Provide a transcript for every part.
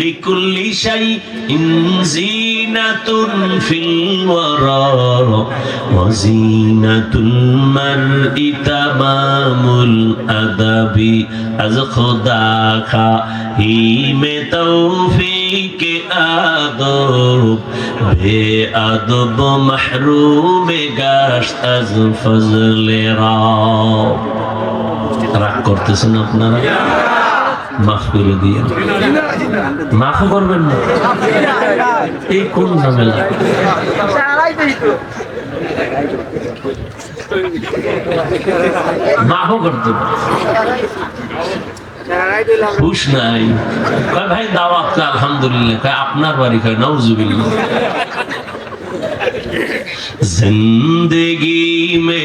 লিকুল্লি শাইইন Zinatun feel ওয়ারা ওয়া জিনাতুল মারই তামামুল আদাবি। আজ খুদা খা হি মে তৌফিক আদব বে আদব মাহরুম গাশত আজ ফজলে রাব রাগ করতেছেন আপনারা? মাফ করে দিয়ে। মাফ করবেন না। এই কোন ঝামেলা? মাফও করতে আপনার বাড়ি খায় নজুবিল্লা জিন্দগি মে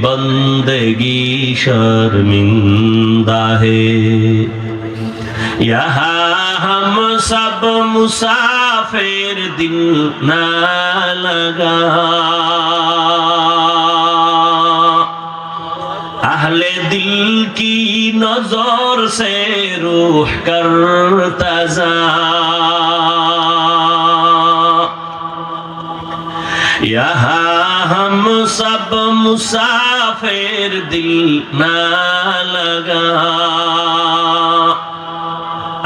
بندگی شرمندہ ہے یہاں ہم سب مسافر دل نہ لگا اہل دل کی نظر سے روح کر تزا یہاں ہم سب مسافر मुसाफिर दिल ना लगा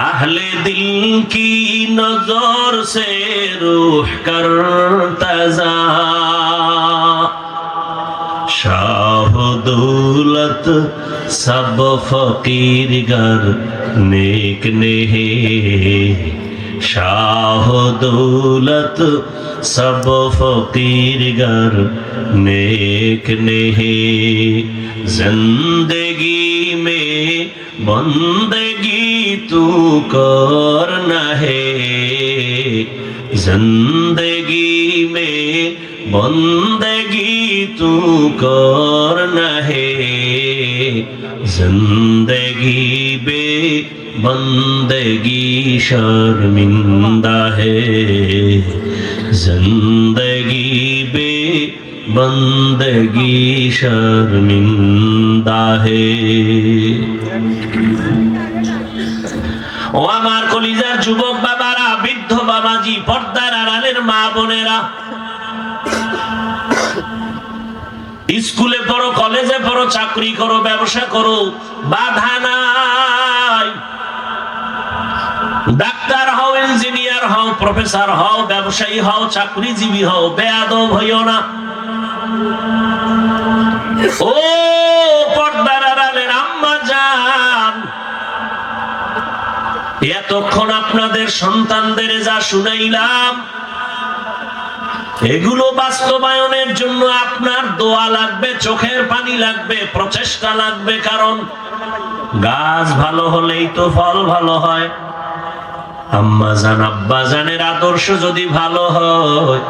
अहले दिल की नजर से रूह कर तजा शाह दौलत सब फकीर गर नेक नेहे शाह दौलत सब फकीर गर नेक नेहे। ज़िंदगी में बंदगी तू करना है ज़िंदगी में बंदगी तू करना है ज़िंदगी بندگی شرمندہ ہے زندگی بے بندگی شرمندہ ہے ও আমার কলিজার যুবক বাবারা, বৃদ্ধ বাবাজি, পর্দার আড়ালের মা বোনেরা, স্কুলে পড়ো, কলেজে পড়ো, চাকরি করো, ব্যবসা করো, বাধা নাই। ডাক্তার হও, ইঞ্জিনিয়ার হও, প্রফেসর হও, ব্যবসায়ী হও, চাকরিজীবী হও, বেয়াদব হইও না। ও এতক্ষণ আপনাদের সন্তানদের যা শুনাইলাম, এগুলো বাস্তবায়নের জন্য আপনার দোয়া লাগবে, চোখের পানি লাগবে, প্রচেষ্টা লাগবে, কারণ গাছ ভালো হলেই তো ফল ভালো হয়। আম্মা জান, আব্বা জানের আদর্শ যদি ভালো হয়,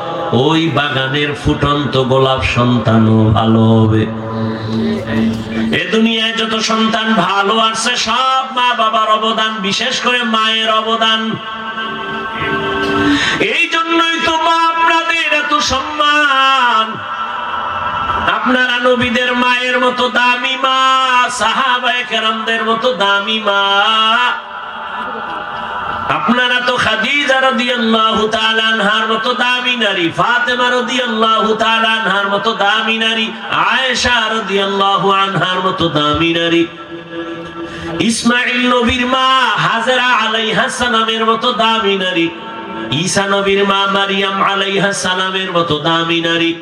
ওই বাগানের ফুটন্ত গোলাপ সন্তানও ভালো হবে। এ দুনিয়ায় যত সন্তান ভালো আছে, সব মা বাবার অবদান, বিশেষ করে মায়ের অবদান। এই জন্যই তো মা আপনাদের এত সম্মান। আপনারা নবীদের মায়ের মতো দামি মা, সাহাবায়ে কেরামদের মতো দামি মা। আপনারা তো খাদিজা রাদিয়াল্লাহু তাআলা আনহার মতো দামি নারী, ফাতেমা রাদিয়াল্লাহু তাআলা আনহার মতো দামি নারী, আয়েশা রাদিয়াল্লাহু আনহার মতো দামি নারী। ইসমাইল নবীর মা হাজরা আলাইহাস সালামের মতো দামি নারী। ঈসা নবীর মা মারিয়াম আলাইহাস সালামের মতো দামি নারী।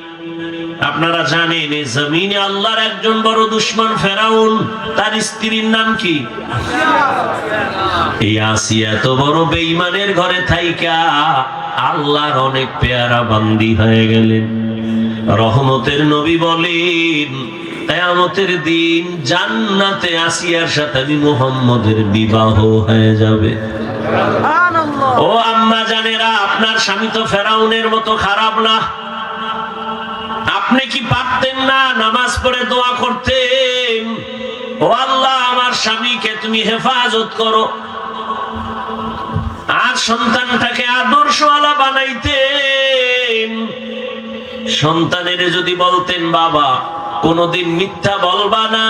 আপনারা জানেন এই জমিনে আল্লাহর একজন বড় দুশ্মন ফেরাউন তার স্ত্রীর নাম কি? এই আসিয়া এত বড় বেঈমানের ঘরে থাইকা আল্লাহর অনেক পেয়ারা বান্দি হয়ে গেলেন। রহমতের নবী বলেন কেয়ামতের দিন জান্নাতে আসিয়ার সাথে আমি মুহাম্মদের বিবাহ হয়ে যাবে। ও আম্মা জানেরা আপনার স্বামী তো ফেরাউনের মতো খারাপ না। পারতেন না, নামাজ পড়ে দোয়া করতেন। ও আল্লাহ, আমার স্বামীকে তুমি হেফাজত করো। আর সন্তানটাকে আদর্শওয়ালা বানাইতেন। সন্তানের যদি বলতেন, বাবা, কোনদিন মিথ্যা বলবা না।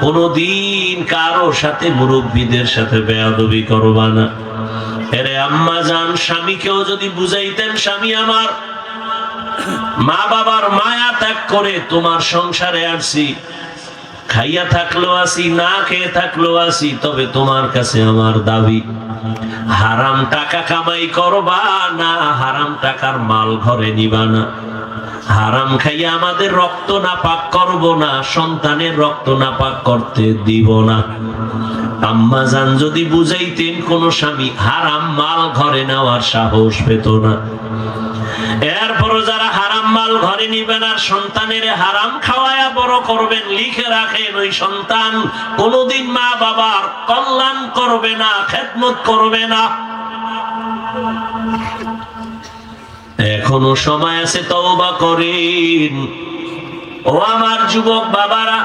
কোনদিন কারও সাথে মুরব্বীদের সাথে বেয়াদবি করবা না। এরে আম্মা যান স্বামীকেও যদি বুঝাইতেন, স্বামী আমার মা বাবার মায়া ত্যাগ করে তোমার সংসারে আসছি। খাইয়া থাকলেও আসি, না খেয়ে থাকল আসি, তবে তোমার কাছে আমার দাবি। হারাম টাকা কামাই করবা না, হারাম টাকার মাল ঘরে নিবা না। হারাম খাইয়া আমাদের রক্ত না পাক করব না, সন্তানের রক্ত না পাক করতে দিব না। আম্মা জান যদি বুঝাইতেন কোন স্বামী, হারাম মাল ঘরে নেওয়ার সাহস পেত না। এরপর যারা হারাম মাল ঘরে নিবেন আর সন্তানের হারাম খাওয়ায়া বড় করবেন, লিখে রাখেন ওই সন্তান কোনদিন মা বাবার কল্যাণ করবে না, খেদমত করবে না। এখনও সময় আছে তওবা করেন। ও আমার যুবক বাবারা,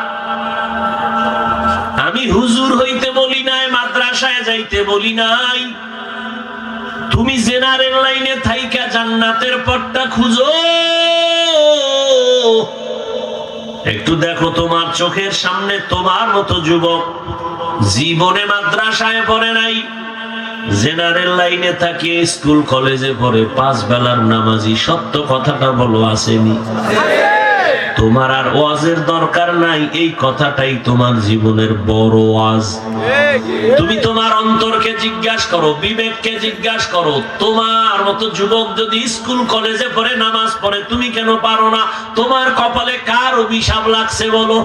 আমি হুজুর হইতে বলি নাই, মাদ্রাসায় যাইতে বলি নাই। তুমি জেনারেল লাইনে থাইকা জান্নাতের পথটা খুঁজো। একটু দেখো তোমার চোখের সামনে তোমার মতো যুবক জীবনে মাদ্রাসায় পড়ে নাই, জেনারেল লাইনে থাকিয়ে স্কুল কলেজে পড়ে, পাঁচ বেলার নামাজি, সত্য কথাটা বলো, আসেনি। তোমার আর ওয়াজের দরকার নাই, এই কথাটাই তোমার জীবনের বড় ওয়াজ। তুমি তোমার অন্তরকে জিজ্ঞাসা করো, বিবেককে জিজ্ঞাসা করো, তোমার মতো যুবক যদি স্কুল, কলেজে পড়ে, নামাজ পড়ে, তুমি কেন পারো না? তোমার কপালে কার অভিশাপ লাগছে বলো?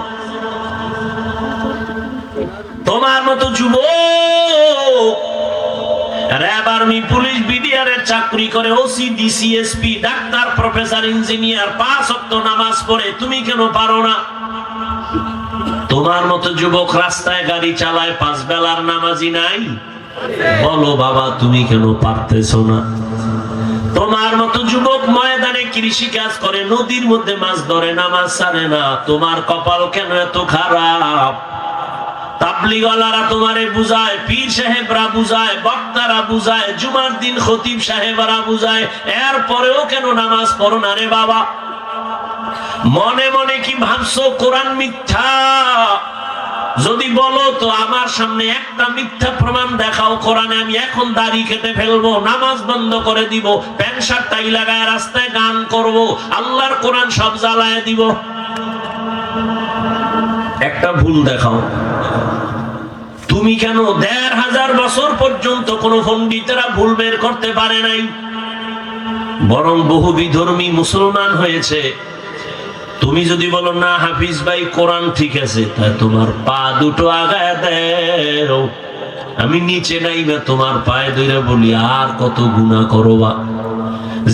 তোমার মতো যুবক র্যাব আর্মি পুলিশ বিডিআরের চাকরি করে OC D C S P doctor, professor, engineer, পাঁচ অক্ট নামাজ পড়ে। তুমি কেন পারো না? তোমার মতো যুবক রাস্তায় গাড়ি চালায়, পাঁচ বেলার নামাজি নাই? বলো বাবা, তুমি কেন পারতেছো না? তোমার মতো যুবক ময়দানে কৃষি কাজ করে, নদীর মধ্যে মাছ ধরে, নামাজ ছাড়ে না। তোমার কপাল কেন এত খারাপ? তাবলিগলারা তোমারে বুঝায়, পীর সাহেবরা বুঝায়, বক্তারা বুঝায়, জুমার দিন খতিব সাহেবরা বুঝায় এর পরেও কেন নামাজ পড়ো না রে বাবা? মনে মনে কি ভাবছ কোরআন মিথ্যা? যদি বলো তো আমার সামনে একটা মিথ্যা প্রমাণ দেখাও কোরআনে, আমি এখন দাড়ি কেটে ফেলব, নামাজ বন্ধ করে দিব, প্যান্ট শার্ট টাই লাগায় রাস্তায় গান করব, আল্লাহর কোরআন সব জ্বালায় দিব। একটা ভুল দেখাও। তুমি কেন দেড় হাজার বছর পর্যন্ত কোন পণ্ডিতেরা ভুল বের করতে পারে নাই? বরং বহু বিধর্মী মুসলমান হয়েছে। তুমি যদি বলো, না হাফিজ ভাই, কোরআন ঠিক আছে। তা তোমার পা দুটো আগায় দেও। আমি নিচে নাই না তোমার পায়ে ধরে বলি, আর কত গুণা করো বা?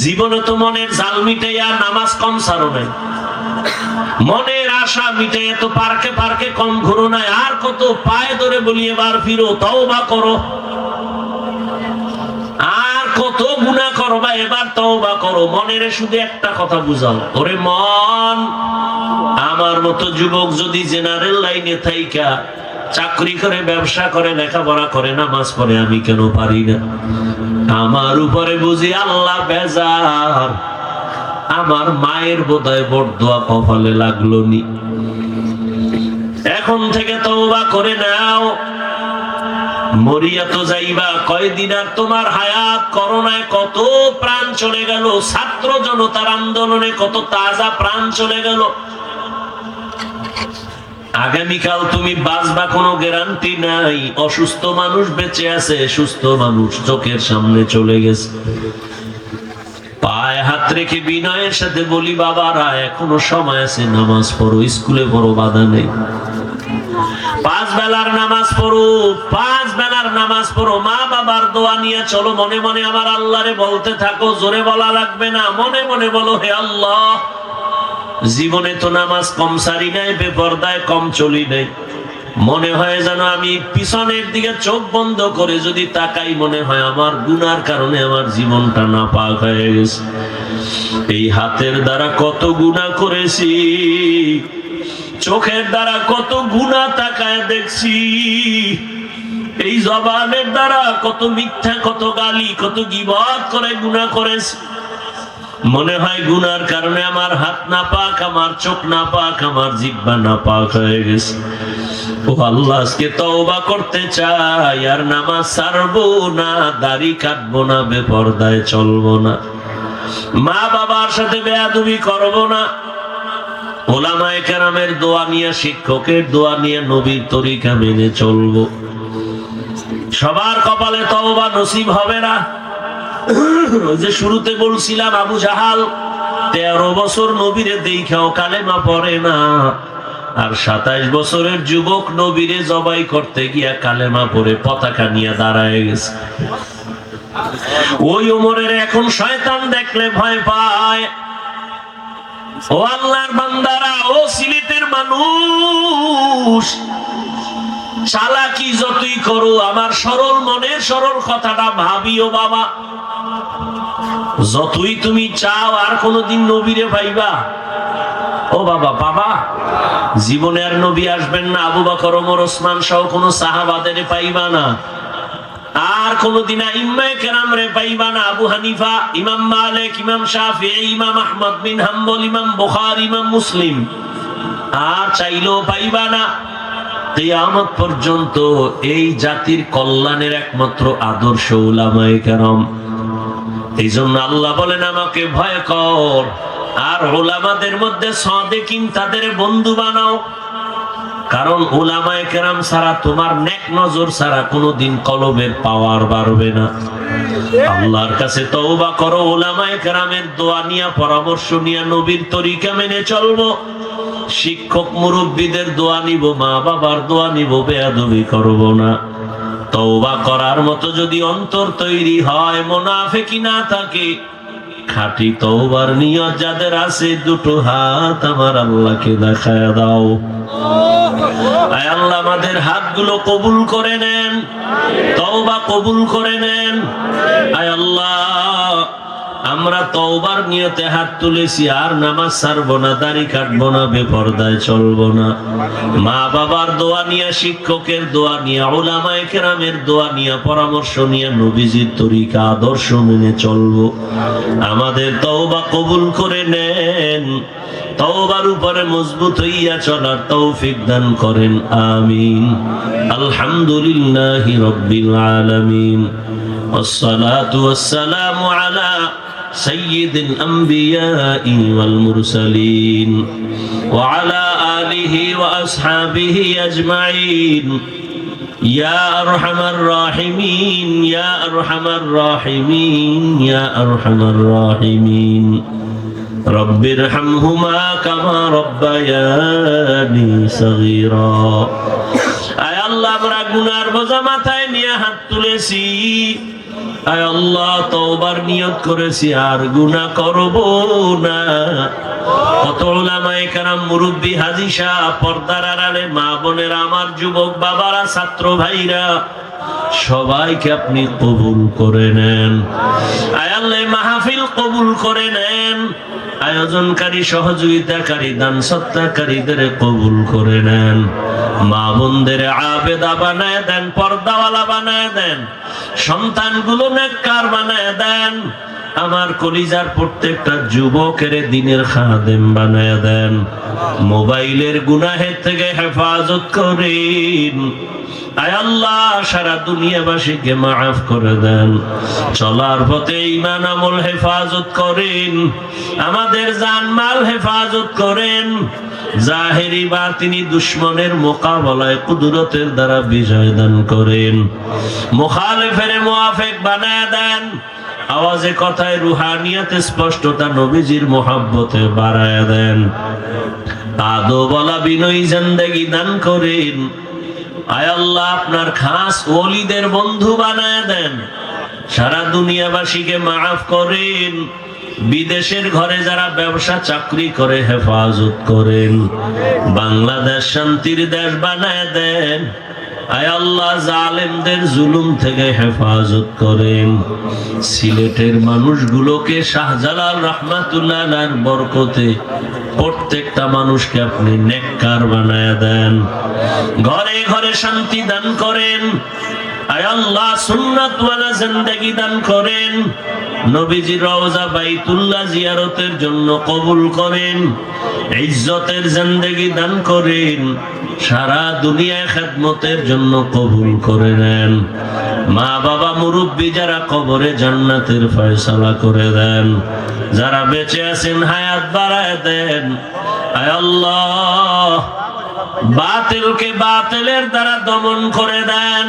জীবনে তো মনের জাল মিটে আর নামাজ কম সারো নাই। মনের আশা মিটে এত পার্কে পার্কে কম ঘুরো নাই। আর কত পায়ে ধরে বলি, এবার ফিরো তাও বা করো কত গুণা এবার তাও বা করো। মনের শুধু একটা কথা ওরে মন, আমার মতো যুবক যদি জেনারেল লাইনে থাইকা, চাকরি করে, ব্যবসা করে, লেখাপড়া করে, নামাজ পড়ে, আমি কেন পারি না? আমার উপরে বুঝি আল্লাহ বেজার। আমার মায়ের বোধহয় বড়দোয়া কপালে লাগল নি এখন থেকে তওবা করে নাও। মরিয়া তো যাইবা, কয়দিন আর তোমার হায়াত করোনায় কত প্রাণ চলে গেল, ছাত্র জনতার আন্দোলনে কত তাজা প্রাণ চলে গেল। আগামীকাল তুমি বাঁচবা কোনো গ্যারান্টি নাই, অসুস্থ মানুষ বেঁচে আছে, সুস্থ মানুষ চোখের সামনে চলে গেছে। রেখে বিনয়ের সাথে বলি, বাবারা, এখনও সময় আছে, নামাজ পড়ো, স্কুলে পড়ো, বাধা নেই। পাঁচ বেলার নামাজ পড়ো, পাঁচ বেলার নামাজ পড়ো। মা বাবার দোয়া নিয়ে চলো, মনে মনে আমার আল্লাহরে বলতে থাকো, জোরে বলা লাগবে না, মনে মনে বলো, হে আল্লাহ, জীবনে তো নামাজ কম সারি নাই, বেপর্দায় কম চলি নাই। মনে হয় যেন আমি পিছনের দিকে চোখ বন্ধ করে যদি তাকাই, মনে হয় আমার গুনার কারণে আমার জীবনটা না পাক হয়ে গেছে। এই হাতের দ্বারা কত গুণা করেছি, চোখের দ্বারা কত গুণা তাকায় দেখছি, এই জবানের দ্বারা কত মিথ্যা, কত গালি, কত গিবত করে গুণা করেছি। মনে হয় গুনার কারণে আমার হাত না পাক আমার চোখ না পাক আমার জিব্বা না পাক হয়ে গেছে। ও আল্লাহ তওবা করতে চাই, আর নামাজ ছাড়বো না, দাড়ি কাটবো না, বেপরদায় চলবো না। মা বাবার সাথে বেয়াদবি করব না। ওলামায়ে কেরামের দোয়া নিয়ে, শিক্ষকের দোয়া নিয়ে, নবীর তরিকা মেনে চলবো। সবার কপালে তওবা নসিব হবে না। যে শুরুতে বলছিলাম, আবু জাহাল, তেরো বছর নবীরে দেখাও কালেমা পড়ে না। আর সাতাইশ বছরের যুবক নবীরে জবাই করতে গিয়া কালেমা পরে পতাকা নিয়ে দাঁড়ায় গেছে। ওই উমরের এখন শয়তান দেখলে ভয় পায়। ও আল্লাহর বান্দারা, ও সিলেটের মানুষ, চালাকি যতই করো, আমার সরল মনের সরল কথাটা ভাবিও বাবা। যতই তুমি চাও, আর কোনদিন নবীরে ভাইবা। ও বাবা বাবা। জীবনে আর নবী আসবেন না, আবু বকর, ওমর, ওসমান সহ কোন সাহাবাদের পাইবা না। আর কোনদিন আবু হানিফা, ইমাম মালিক, ইমাম ইমাম আহমদ বিন হাম্বল, ইমাম ইমাম মুসলিম। আর চাইলেও পাইবা না। পর্যন্ত এই জাতির কল্যাণের একমাত্র আদর্শ উলামায়ে কেরাম। এই জন্য আল্লাহ বলেন, আমাকে ভয় কর আর ওলামাদের মধ্যে সদেকিন তাদের বন্ধু বানাও। কারণ ওলামায়ে কেরাম ছাড়া তোমার নেক নজর ছাড়া কোনোদিন কলবের পাওয়ার বাড়বে না। আল্লাহর কাছে তওবা করো ওলামায়ে কেরামের দোয়া নিয়া, পরামর্শ নিয়া, নবীর তরিকা মেনে চলবো। শিক্ষক মুরব্বীদের দোয়া নিব, মা বাবার দোয়া নিব, বেয়াদবি করব না। তওবা করার মতো যদি অন্তর তৈরি হয় মোনাফেকি না থাকে খাঁটি তওবার নিয়ত যাদের আছে, দুটো হাত আমার আল্লাহকে দেখায় দাও। আল্লাহ, আমাদের হাতগুলো কবুল করে নেন, তওবা কবুল করে নেন। আয় আল্লাহ আমরা তওবার নিয়তে হাত তুলেছি আর নামাজ ছাড়বো না দাড়ি কাটবো না বেপরদায় চলবো না মা বাবার দোয়া নিয়ে শিক্ষকের দোয়া নিয়ে ওলামায়ে কেরামের দোয়া নিয়ে পরামর্শ নিয়ে নবীজির তরিকা আদর্শ মেনে চলবো আমাদের তওবা কবুল করে নেন তওবার উপরে মজবুত হইয়া চলার তৌফিক দান করেন আমিন আলহামদুলিল্লাহি রাব্বিল আলামিন والصلاة والسلام على سيد الأنبياء والمرسلين وعلى آله وأصحابه أجمعين يا أرحم الراحمين يا أرحم الراحمين يا أرحم الراحمين رب ارحمهما كما ربياني صغيرا আয় আল্লাহ আমরা গুনার বোঝা মাথায় নিয়ে হাত তুলেছি আয় আল্লাহ, তওবার নিয়ত করেছি, আর গুনাহ করব না। কত ওলামায়ে কেরাম মুরব্বি হাজী সাহেব পর্দার আড়ালে মা বোনেরা, আমার যুবক বাবারা, ছাত্র ভাইরা সবাইকে আপনি কবুল করে নেন। মাহফিল কবুল করে নেন। আয়োজনকারী, সহযোগিতাকারী দান সত্তাকারীদের কবুল করে নেন। মা বোনদের আবেদা বানায় দেন, পর্দাওয়ালা বানায় দেন, সন্তানগুলো নেককার বানায় দেন। আমার কলিজার প্রত্যেকটা যুবকের দিনের খাদেম বানায় দেন। মোবাইলের গুনাহের থেকে হেফাজত করেন। আমাদের জানমাল হেফাজত করেন। তিনি দুশ্মনের মোকাবেলায় কুদরতের দ্বারা বিজয় দান করেন। মুখালেফের মুআফেক বানায় দেন। আওয়াজে কথায় রুহানিয়াতে স্পষ্টতা নবীজির মোহাব্বতে বাড়ায় দেন। আদো বলা বিনয়ী জিন্দেগি দান করেন। আয় আল্লাহ, আপনার খাস ওলিদের বন্ধু বানায় দেন। সারা দুনিয়াবাসীকে মাফ করেন। বিদেশের ঘরে যারা ব্যবসা, চাকরি করে, হেফাজত করেন। বাংলাদেশ শান্তির দেশ বানায় দেন। জালেমদের জুলুম থেকে হেফাজত করেন। সিলেটের মানুষগুলোকে শাহজালাল বরকতে প্রত্যেকটা মানুষকে আপনি নেককার বানায় দেন। ঘরে ঘরে শান্তি দান করেন। আয় আল্লাহ, সুন্নাতওয়ালা জিন্দেগি দান করেন। নবীজি রওজা বাইতুল্লাহ জিয়ারতের জন্য কবুল করেন। ইজ্জতের জিন্দেগি দান করেন, সারা দুনিয়ায় খেদমতের জন্য কবুল করে নেন। মা বাবা মুরব্বী যারা কবরে জান্নাতের ফয়সালা করে দেন, যারা বেঁচে আছেন, হায়াত বাড়ায় দেন। বাতিলকে বাতিলের দ্বারা দমন করে দেন।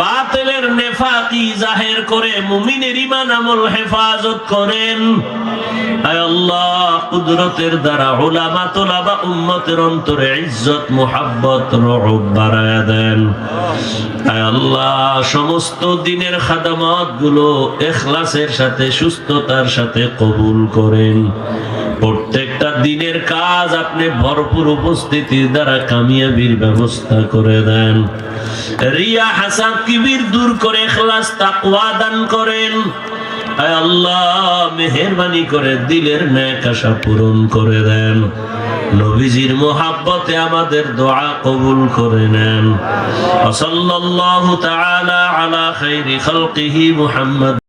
বাতিলের নেফাকি জাহের করে মুমিনের ইমান আমল হেফাজত করেন। সমস্ত দিনের খাদামতগুলো এখলাসের সাথে, সুস্থতার সাথে কবুল করেন। প্রত্যেকটা দিনের কাজ আপনি ভরপুর উপস্থিতির দ্বারা কামিয়াবির ব্যবস্থা করে দেন। রিয়া হাসান কিবির দূর করে এখলাস তাকওয়া দান করেন। মেহেরবানি করে, দিলের ন্যাক আশা পূরণ করে দেন। নবীজির মোহাব্বতে আমাদের দোয়া কবুল করে নেন। সাল্লাল্লাহু তাআলা আলা খাইরি খালকিহি মুহাম্মদ।